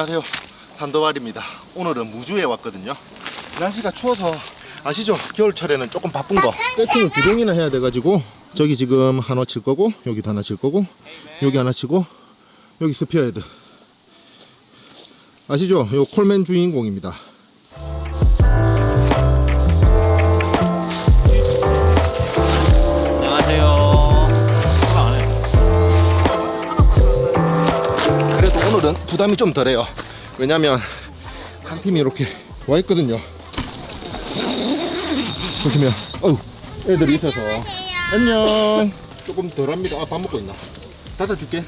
안녕하세요. 산도발입니다. 오늘은 무주에 왔거든요. 날씨가 추워서 아시죠? 겨울철에는 조금 바쁜 거. 세팅을 두 종이나 해야 돼가지고 저기 지금 하나 칠 거고 여기도 하나 칠 거고 여기 하나 치고 여기 스피어헤드. 아시죠? 요 콜맨 주인공입니다 오늘은 부담이 좀 덜해요. 왜냐면 한 팀이 이렇게 와 있거든요. 보시면 어우 애들이 있어서. 안녕. 조금 덜합니다. 아 밥 먹고 있나? 닫아줄게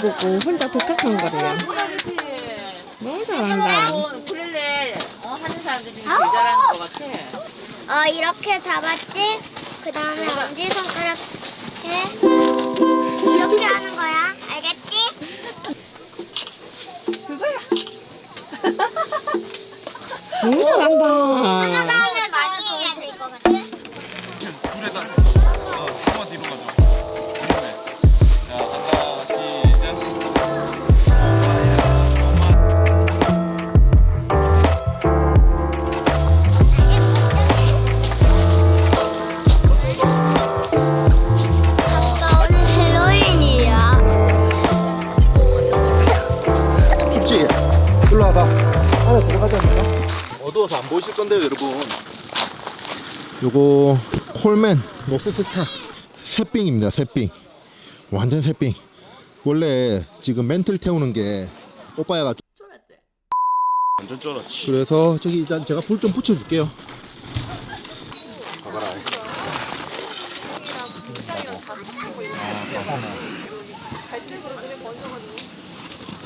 보고 혼자 독학한 거래요. 너무 잘한다. 어, 우쿨렐레 어, 하는 사람들 중에 제일 잘하는 것 같아. 어 이렇게 잡았지 그 다음에 엄지 손가락 해 이렇게 하는 거야 알겠지? 너무 잘한다. 보이실 건데요 여러분. 요거 콜맨 노스스타 새삥입니다 새삥. 완전 새삥. 원래 지금 멘틀 태우는 게 오빠야가 완전 쫄았지. 그래서 저기 일단 제가 불 좀 붙여줄게요. 봐봐라.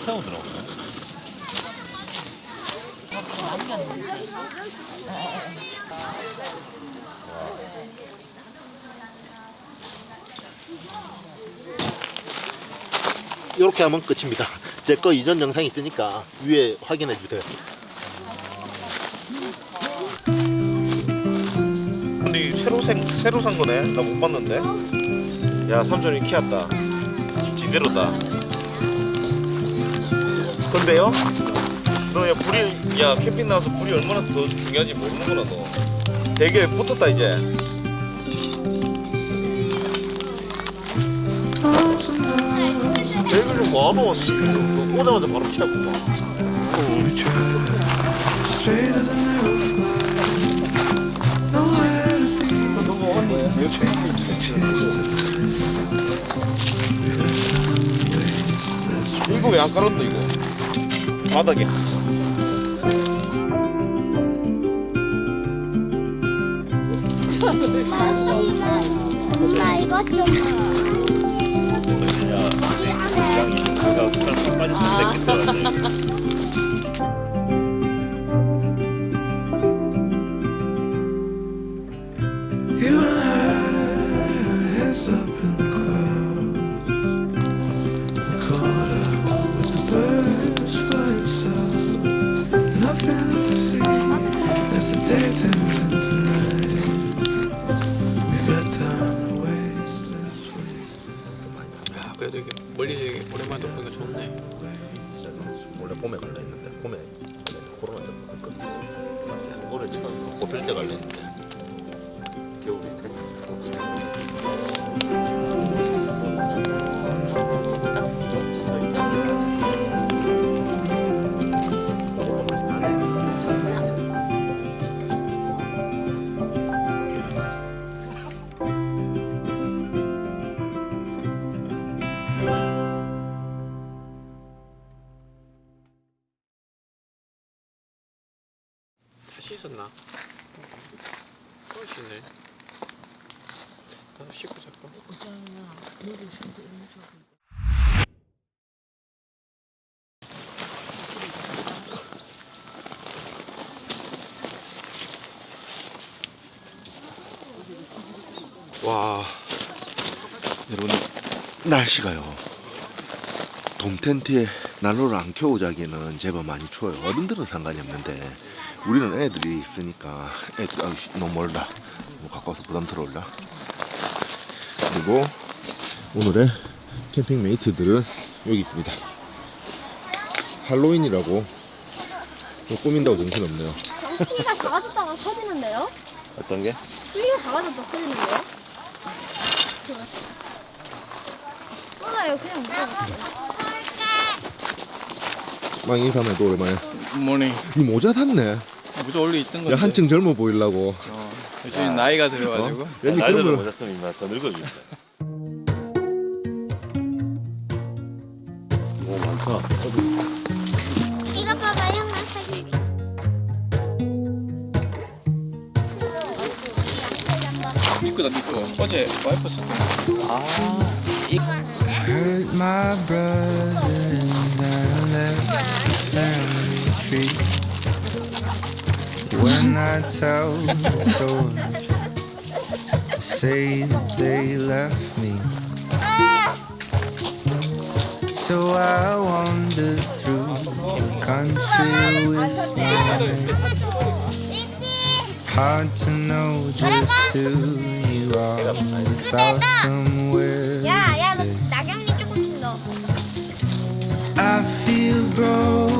태우더라고. 이렇게 하면 끝입니다 제 거 이전 영상이 뜨니까 위에 확인해 주세요 근데 이 새로 생 새로 산 거네. 나 못 봤는데. 야, 삼촌이 키웠다. 지대로다. 근데요? 너 야 불이 야 캠핑 나와서 불이 얼마나 더 중요한지 모르는구나 너. 되게 붙었다 이제. 대기를 뭐하노? 오자마자 바로 키웠구만. 이거 왜 안 깔았노 이거? 바닥에. 엄마 이것 좀. You 멀리 오랜만에 또 보니까 좋네. 원래 봄에 갈라 했는데 봄에 코로나 때문에 못 갔거든 올해 처음 꽃필 때 갈라 했는데 다씻 와 여러분 날씨가요 돔 텐트에 난로를 안 켜고 자기는 제법 많이 추워요 어른들은 상관이 없는데 우리는 애들이 있으니까 애들 아유 씨, 너무 멀다 너무 가까워서 부담스러울라 그리고 오늘의 캠핑 메이트들은 여기 있습니다 할로윈이라고 뭐 꾸민다고 정신없네요 뚜기가 작아졌다가 커지는데요? 어떤 게? 뚜기가 작아졌다가 커지는데요? 몰라요 그냥 물어봤어요 막 인사만 또 오랜만에 모닝. 니 모자 샀네 무조 원래 있던 건데. 야, 한층 젊어 보이려고 어, 요즘 나이가 들어가지고. 왠지 그런 못걸 잤으면 임마 더 늙어지겠다. 오 많다. 어제 와이프 썼던 hurt my brother and I left the family tree. When I tell the story, they say that they left me. So I wander through the country with snowmen. Hard to know just who without somewhere to 야야 stay. 나경이 조금씩 넣어 I feel broken,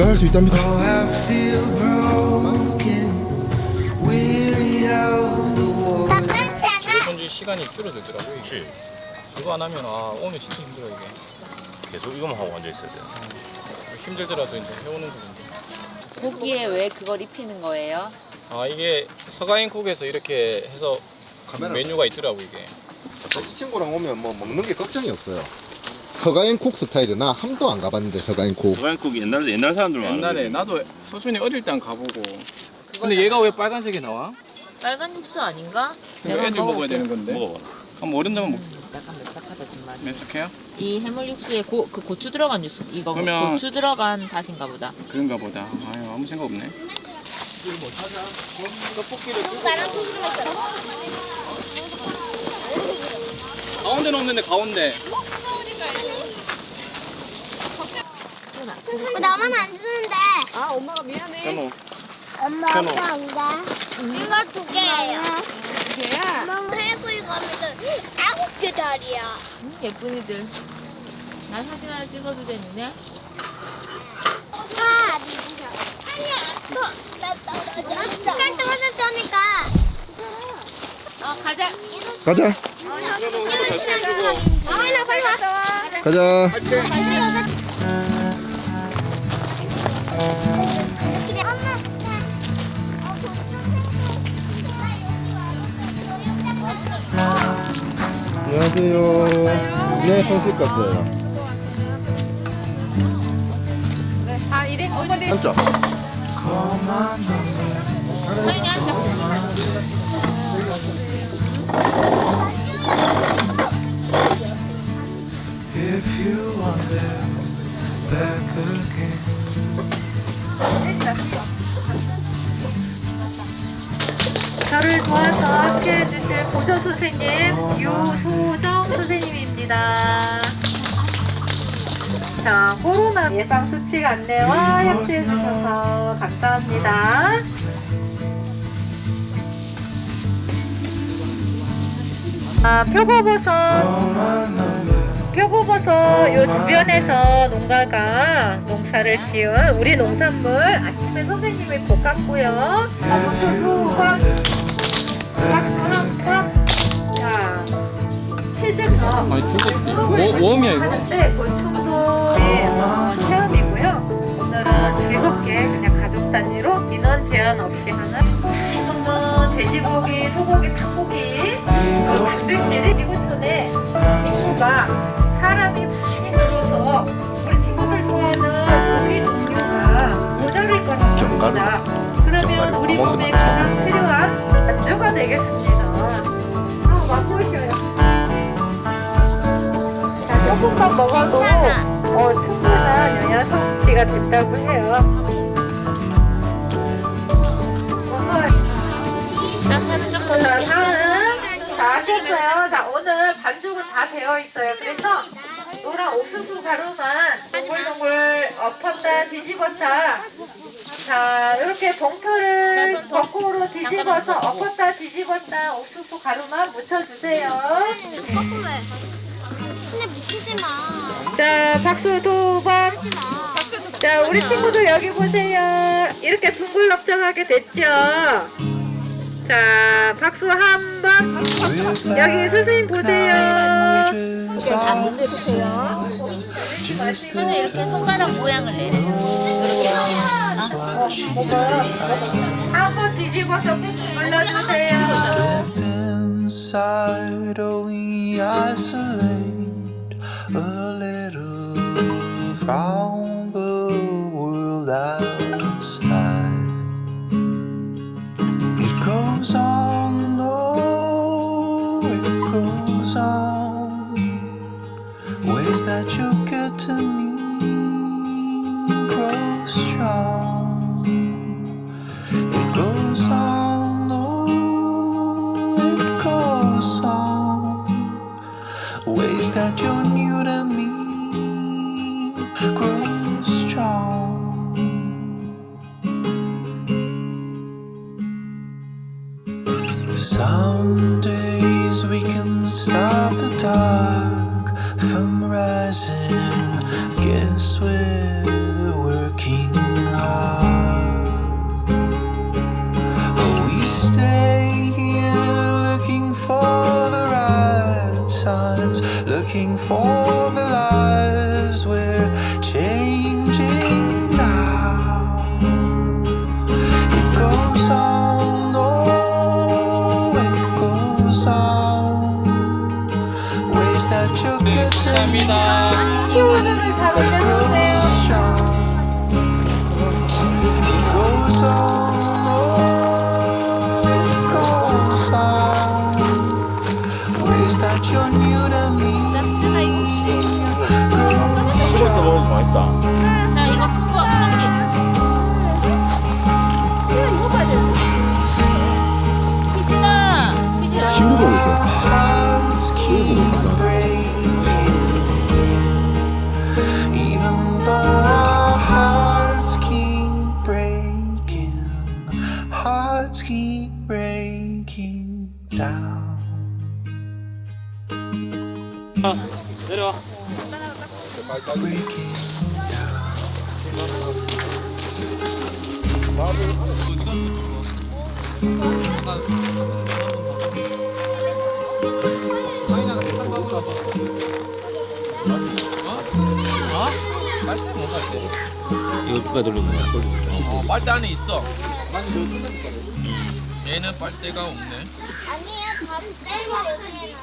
지가 할수 있답니다 Oh, I feel broken, weary of the war. 현지 시간이 줄어들더라고 이게. 이거 안 하면 아 오늘 진짜 힘들어 이게. 계속 이거만 하고 앉아 있어야 돼. 힘들더라도 이제 해오는 거인데. 고기에 왜 그걸 입히는 거예요? 아 이게 서가인국에서 이렇게 해서. 메뉴가 있더라고 이게. 이 친구랑 오면 뭐 먹는 게 걱정이 없어요 서가인콕 스타일은 나 함도 안 가봤는데 서가인콕 서간국 옛날 옛날 사람들만 옛날에 아는 거지. 나도 서준이 어릴 때한 가보고. 근데 얘가 왜 빨간색이 나와? 빨간 육수 아닌가? 이거 애들 먹어야 되는 건데. 먹어봐. 한번 어른들만 먹. 약간 맵싹하다 정말. 맵숙해요? 이 해물 육수에 고, 그 고추 들어간 육수 이거 그러면- 고추 들어간 다신가 보다. 그런가 보다. 아유 아무 생각 없네. 떡볶이를 가운데 넣는데 가운데. 나만 안 쓰는데 아 엄마가 미안해. 현호. 엄마 현호. 아빠 안 가. 이거 두 개예요. 너무 해구이 가면은 아홉 개 다리야 음, 예쁜이들. 나 사진 하나 찍어도 되는데? 아 아니야 너 색깔 떨어졌다니까 어 가자. 가자 아나 빨리 왔어 가자 안녕하세요 네 성식 같아요 아 이래 어머니. number, 서윤이 앉아. 와서 함께 해 주실 보조 선생님 유소정 선생님입니다. 자, 코로나 예방 수칙 안내와 협조해 주셔서 감사합니다. 아, 표고버섯. 표고버섯 요 주변에서 농가가 농사를 지은 우리 농산물 아침에 선생님이 볶았고요. 아무튼 꽉꽉꽉 자, 치즈가 아니 죽었지. 뭐, 웜이야 이거? 하는데 곤충도의 어, 체험이고요. 오늘은 즐겁게 그냥 가족 단위로 인원 제한 없이 하는 지금은 돼지고기, 소고기, 닭고기 그 단백질이 지구촌에 인구가 사람이 많이 늘어서 우리 친구들 좋아하는 고기 종류가 모자랄 거라고. 봅니다. 그러면 우리 몸에 가장 필요한 안주가 되겠습니다. 아, 맛보셔요. 자, 조금만 먹어도 어, 충분한 영양 섭취가 된다고 해요. 서윤이 좀 자. 다음 자, 아셨어요? 자, 오늘 반죽은 다 되어 있어요. 그래서 노란 옥수수 가루만 동글동글 엎었다 뒤집었다 자, 이렇게 봉투를 거꾸로 뒤집어서 엎었다 뒤집었다 옥수수 가루만 묻혀주세요. 근데 미치지 마. 자, 박수 두 번. 하지 마. 자, 우리 친구들 여기 보세요. 이렇게 둥글럭정하게 됐죠? 자, 박수 한 번. 여기 선생님 보세요. 서윤이 이렇게 손가락 모양을 내려. 이렇게. 어? 한번 뒤집어서 꾹 눌러주세요. oh, that you're Me 감사합니다. 키워드를 잘 올려주세요. 이거 누가 들린 거야? 어, 빨대 안에 있어. 얘는 빨대가 없네. 아니에요. 다 떼고 여기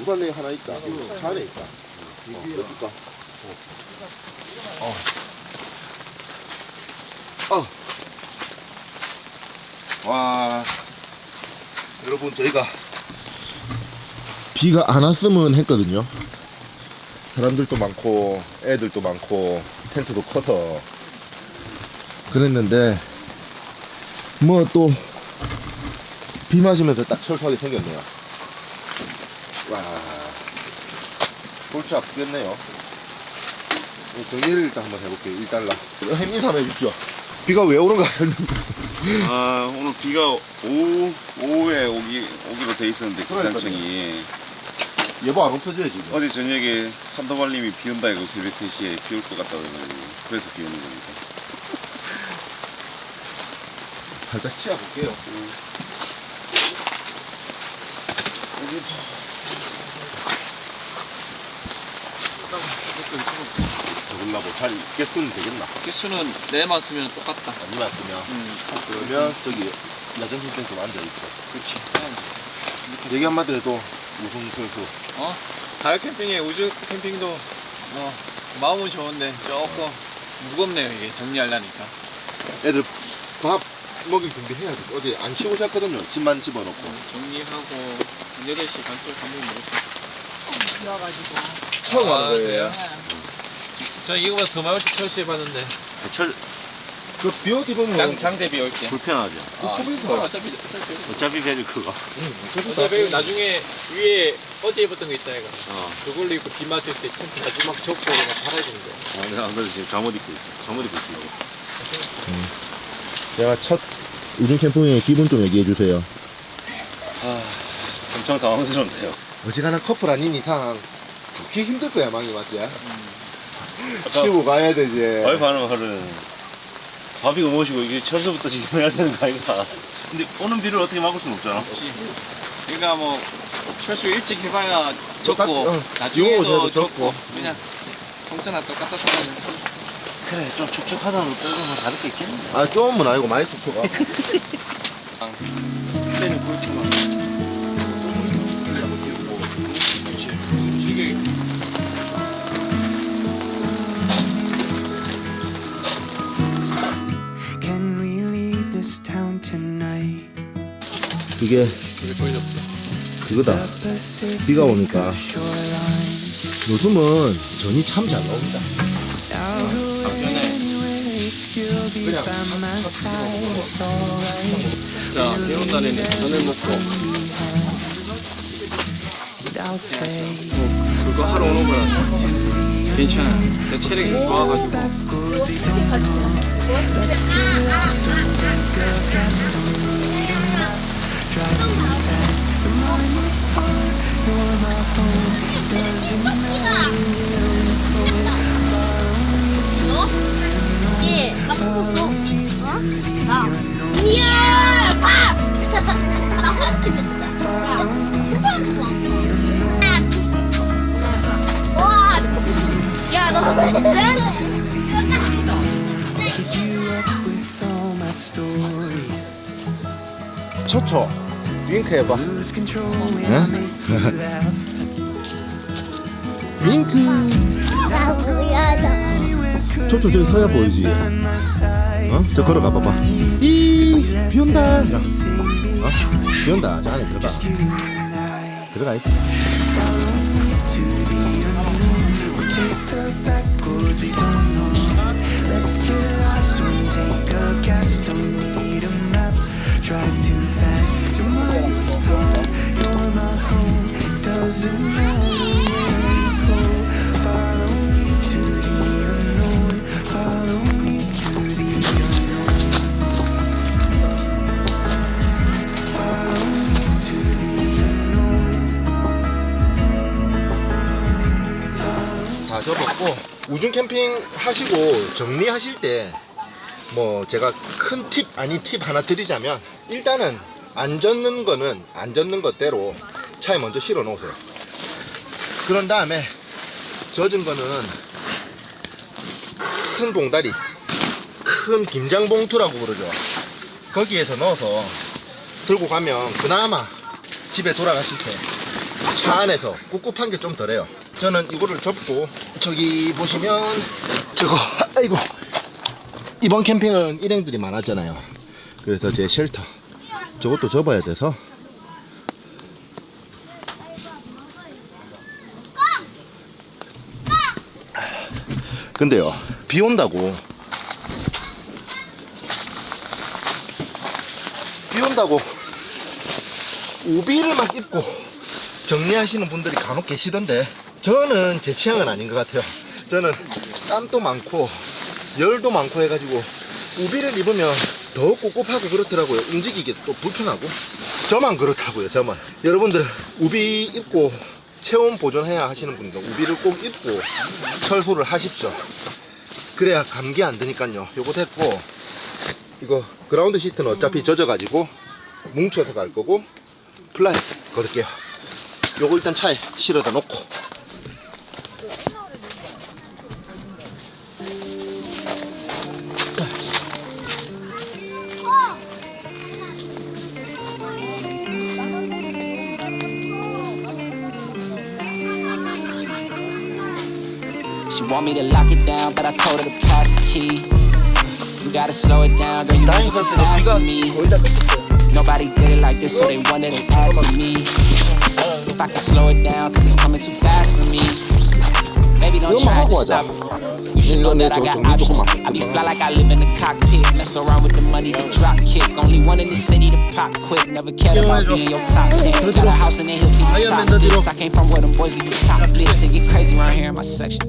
우산에 하나 있다. 차 안에 있다. 어디 까? 어. 어. 와. 여러분, 저희가 비가 안 왔으면 했거든요. 사람들도 많고, 애들도 많고, 텐트도 커서. 그랬는데, 뭐 또, 비 맞으면서 딱 철수하게 생겼네요. 골치 아프겠네요. 어, 정리를 일단 한번 해볼게요. 1달러. 햄인 삼 해 주십시오. 비가 왜 오는가 설명. 아 오늘 비가 오후 오후에 오기 오기로 돼 있었는데 기상청이 예보 안 없어져요, 지금. 어제 저녁에 산도발님이 비 온다 이거 새벽 3시에 비 올 것 같다고 그래가지고 그래서 비 오는 겁니다. 살짝 치워볼게요. 여기 적으려고 잘 개수는 되겠나? 개수는 내만 쓰면 똑같다. 아니만 쓰면. 음, 그러면 저기 야전실 좀 앉아 있고. 그렇지. 얘기 한마디 해도 우승 철수. 어? 가을 캠핑에 우주 캠핑도 뭐 마음은 좋은데 조금 무겁네요 이게 정리하려니까. 애들 밥 먹일 준비해야 돼. 어제 안 치고 잤거든요. 집만 집어넣고. 정리하고 8시 반쪽 한번 먹 었어. 처음 아, 하는 거예요. 저 이거보다 더 많이 철수해 봤는데 철 그 비옷 입으면 장, 장 대 비 올게. 불편하죠. 아, 컵에서. 그건 어차피 어차피 어차피 배를 그거. 어차피 나중에 위에 어제 입었던 거 있다 얘가. 어. 그걸로 입고 비 맞을 때 텐트 마지막 접고 막 팔아야 되는 거야. 아, 내가 안 그래도 지금 잠옷 입고 있어. 잠옷 입고 있으려고. 제가 첫 우승 캠핑의 기분 좀 얘기해 주세요. 아, 엄청 당황스럽네요. 어지간한 커플 아닌 이상 좋게 힘들 거야, 망이 맞지? 치우고 가야 되지. 와이프 하는 말은 밥이가 무엇이고 이게 철수부터 지금 해야 되는 거 아닌가. 근데 오는 비를 어떻게 막을 수는 없잖아. 없지. 그러니까 뭐 철수 일찍 해봐야 똑같- 적고 어, 나중에도 비오고 적고 적고. 그냥 평소나 똑같다 생각하면 그래, 좀 축축하다는 떨고만 다를 게 있겠네. 아, 조금은 아니고 많이 축소가. 그때는 그렇지만 이게 Can we leave this town tonight? 이게 그게 보여줬어. 그거다. Pacific 비가 오니까. 요즘은 전이 참 잘 나옵니다. 그냥. 자, 비온 날에는 전을 먹고 그거 하러 오는 거라 괜찮아. 내 체력이 좋아가지고 mind will start. 야, 너 렌즈. keep you up with all my stories. 초초. 윙크 해봐. Lose control when I make you laugh. 윙크. 나. 초초 저기 서야 보이지? By my side. 어? 저 걸어가 봐봐. 이, 비 온다. 자, 어? 비 온다. 저 안에 들어가. 들어가. 있 follow me to the unknown. We'll take the back roads we don't know. Let's get lost. Don't take of gas. Don't need a map. Drive too fast. Your mind will start. You're my home. Doesn't matter 다 접었고 우중 캠핑 하시고 정리하실 때 뭐 제가 큰 팁 아닌 팁 하나 드리자면 일단은 안 젖는 거는 안 젖는 것대로 차에 먼저 실어 놓으세요 그런 다음에 젖은 거는 큰 봉다리, 큰 김장 봉투라고 그러죠. 거기에서 넣어서 들고 가면 그나마 집에 돌아가실 때 차 안에서 꿉꿉한 게 좀 덜해요. 저는 이거를 접고 저기 보시면 저거 아이고. 이번 캠핑은 일행들이 많았잖아요. 그래서 제 쉘터 저것도 접어야 돼서. 근데요 비 온다고. 비 온다고. 우비를 막 입고 정리하시는 분들이 간혹 계시던데 저는 제 취향은 아닌 것 같아요. 저는 땀도 많고 열도 많고 해가지고 우비를 입으면 더 꿉꿉하고 그렇더라고요. 움직이기 또 불편하고. 저만 그렇다고요 저만. 여러분들 우비 입고 체온 보존해야 하시는 분들 우비를 꼭 입고 철수를 하십시오. 그래야 감기 안 드니까요. 요거 됐고 이거 그라운드 시트는 어차피 젖어가지고 뭉쳐서 갈 거고 플라이 걷을게요. 요거 일단 차에 실어다 놓고 She want me to lock it down, but I told her to pass the key. You gotta slow it down, girl. You moving too fast for me. Nobody did it like this, so they wanted to asking me if I can slow it down, cause it's coming too fast for me. Baby, don't try to stop it. You should know that I got options. I be fly like I live in the cockpit. Mess around with the money to drop kick. Only one in the city to pop quick. Never cared about being your top 10. Got a house in the hills, keep top this. I came from where them boys leave you topless. They get crazy around here in my section.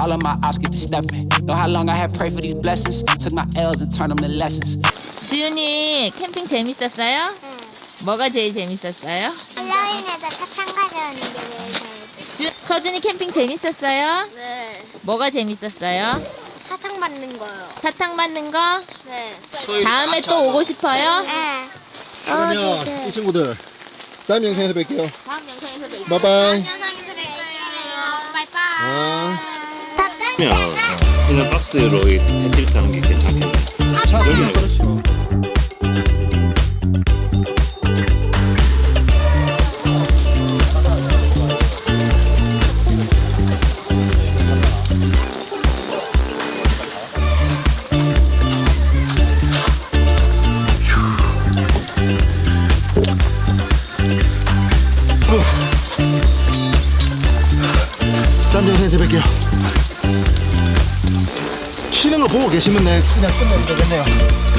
All of my ops get to stepping. Know how long I had prayed for these blessings. Took my L's and turned them to lessons. 지훈이 캠핑 재밌었어요? 뭐가 제일 재밌었어요? 온라인에서 사탕 가져오는 게 제일 재밌어. 주, 서준이 캠핑 재밌었어요? 네. 뭐가 재밌었어요? 사탕 받는 거요. 사탕 맞는 거? 네. 다음에 또 오고 싶어요? 네. 그러면 이 친구들 다음 영상에서 뵐게요 다음 영상에서 뵐게요. 바이바이 영상에서 뵐게요. 바이바이. 아. 이런 박스로 패티를 짜는 게 괜찮겠네. 자, 여기는 그렇죠. 계시면 내 그냥 끝내도 되겠네요.